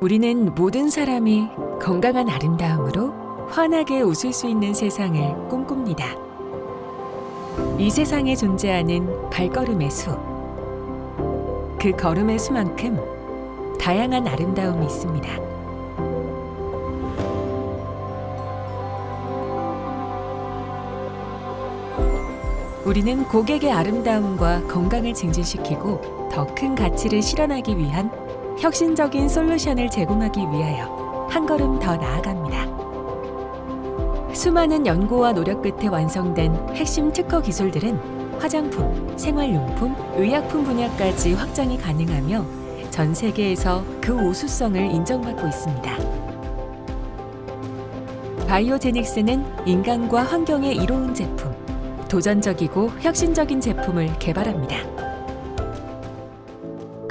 우리는 모든 사람이 건강한 아름다움으로 환하게 웃을 수 있는 세상을 꿈꿉니다. 이 세상에 존재하는 발걸음의 수. 그 걸음의 수만큼 다양한 아름다움이 있습니다. 우리는 고객의 아름다움과 건강을 증진시키고 더 큰 가치를 실현하기 위한 혁신적인 솔루션을 제공하기 위하여 한 걸음 더 나아갑니다. 수많은 연구와 노력 끝에 완성된 핵심 특허 기술들은 화장품, 생활용품, 의약품 분야까지 확장이 가능하며 전 세계에서 그 우수성을 인정받고 있습니다. 바이오제닉스는 인간과 환경에 이로운 제품, 도전적이고 혁신적인 제품을 개발합니다.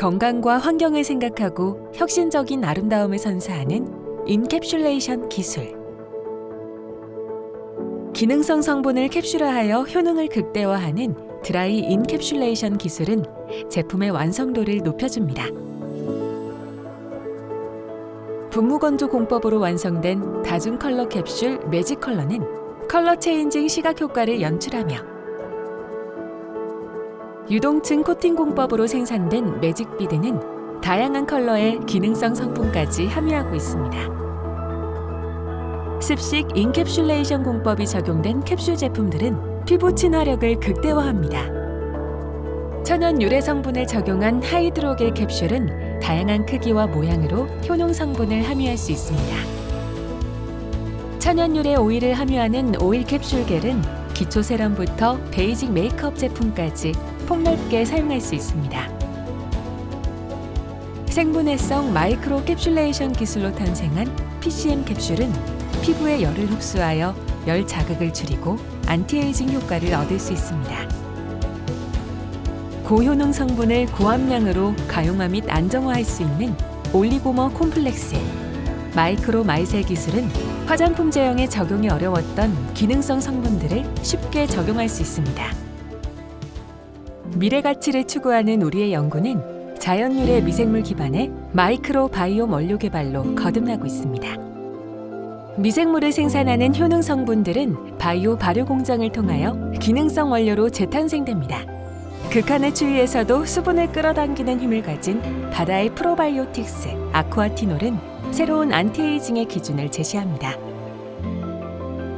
건강과 환경을 생각하고 혁신적인 아름다움을 선사하는 인캡슐레이션 기술. 기능성 성분을 캡슐화하여 효능을 극대화하는 드라이 인캡슐레이션 기술은 제품의 완성도를 높여줍니다. 분무건조 공법으로 완성된 다중 컬러 캡슐 매직 컬러는 컬러 체인징 시각 효과를 연출하며 유동층 코팅 공법으로 생산된 매직 비드는 다양한 컬러의 기능성 성분까지 함유하고 있습니다. 습식 인캡슐레이션 공법이 적용된 캡슐 제품들은 피부 친화력을 극대화합니다. 천연 유래 성분을 적용한 하이드로겔 캡슐은 다양한 크기와 모양으로 효능 성분을 함유할 수 있습니다. 천연 유래 오일을 함유하는 오일 캡슐 겔은 기초 세럼부터 베이직 메이크업 제품까지 폭넓게 사용할 수 있습니다. 생분해성 마이크로 캡슐레이션 기술로 탄생한 PCM 캡슐은 피부에 열을 흡수하여 열 자극을 줄이고 안티에이징 효과를 얻을 수 있습니다. 고효능 성분을 고함량으로 가용화 및 안정화할 수 있는 올리고머 콤플렉스 마이크로 마이셀 기술은 화장품 제형에 적용이 어려웠던 기능성 성분들을 쉽게 적용할 수 있습니다. 미래 가치를 추구하는 우리의 연구는 자연 유래 미생물 기반의 마이크로 바이옴 원료 개발로 거듭나고 있습니다. 미생물을 생산하는 효능 성분들은 바이오 발효 공정을 통하여 기능성 원료로 재탄생됩니다. 극한의 추위에서도 수분을 끌어당기는 힘을 가진 바다의 프로바이오틱스 아쿠아티놀은 새로운 안티에이징의 기준을 제시합니다.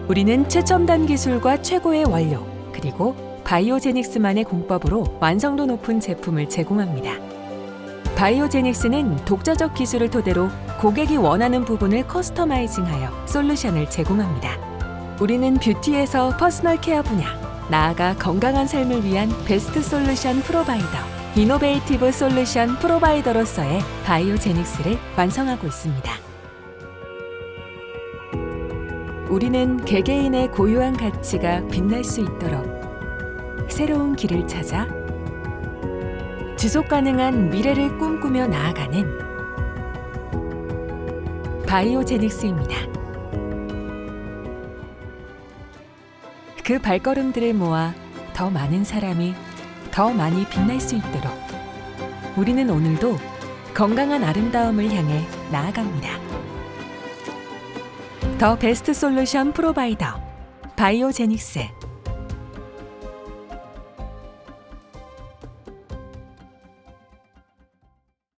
우리는 최첨단 기술과 최고의 원료 그리고 바이오제닉스만의 공법으로 완성도 높은 제품을 제공합니다. 바이오제닉스는 독자적 기술을 토대로 고객이 원하는 부분을 커스터마이징하여 솔루션을 제공합니다. 우리는 뷰티에서 퍼스널 케어 분야, 나아가 건강한 삶을 위한 베스트 솔루션 프로바이더, 이노베이티브 솔루션 프로바이더로서의 바이오제닉스를 완성하고 있습니다. 우리는 개개인의 고유한 가치가 빛날 수 있도록 새로운 길을 찾아 지속 가능한 미래를 꿈꾸며 나아가는 바이오제닉스입니다. 그 발걸음들을 모아 더 많은 사람이 더 많이 빛날 수 있도록 우리는 오늘도 건강한 아름다움을 향해 나아갑니다. 더 베스트 솔루션 프로바이더 바이오제닉스